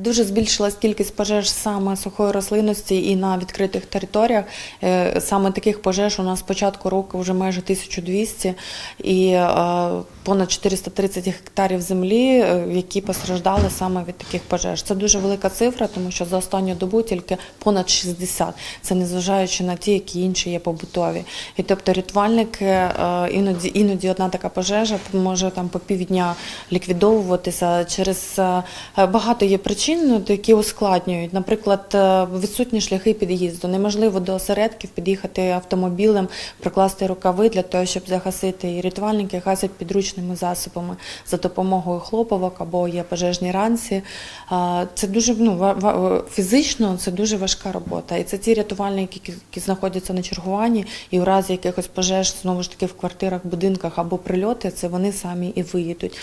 Дуже збільшилась кількість пожеж саме сухої рослинності і на відкритих територіях. Е, Саме таких пожеж у нас з початку року вже майже 1200 і е, понад 430 гектарів землі, е, які постраждали саме від таких пожеж. Це дуже велика цифра, тому що за останню добу тільки понад 60. Це незважаючи на ті, які інші є побутові. І тобто рятувальники е, іноді іноді одна така пожежа може там по півдня ліквідовуватися через е, багато є причин, які ускладнюють. Наприклад, е, відсутні шляхи під'їзду. Неможливо до осередків під'їхати автомобілем, прикласти рукави для того, щоб загасити. І рятувальники гасять підручними засобами за допомогою хлоповок або є пожежні ранці. Це дуже ну, фізично це дуже важка робота. І це ті рятувальники, які- знаходяться на чергуванні, і у разі якихось пожеж знову ж таки в квартирах, будинках або прильоти, це вони самі і виїдуть.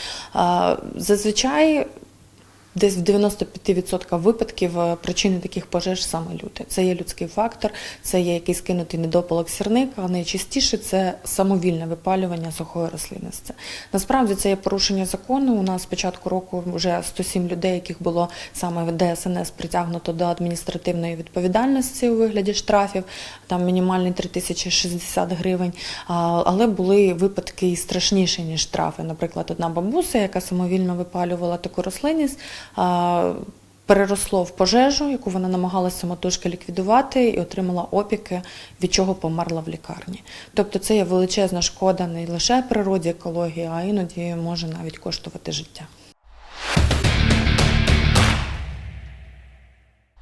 Зазвичай Десь в 95% випадків е, причини таких пожеж саме люди. Це є людський фактор, це є якийсь кинутий недопалок сірник, а найчастіше це самовільне випалювання сухої рослинності. Насправді це є порушення закону. У нас з початку року вже 107 людей, яких було саме в ДСНС притягнуто до адміністративної відповідальності у вигляді штрафів, там мінімальний 3060 гривень. Але були випадки і страшніші, ніж штрафи. Наприклад, одна бабуся, яка самовільно випалювала таку рослинність. Переросло в пожежу, яку вона намагалася самотужки ліквідувати, і отримала опіки, від чого померла в лікарні. Тобто це є величезна шкода не лише природі, екології, а іноді може навіть коштувати життя.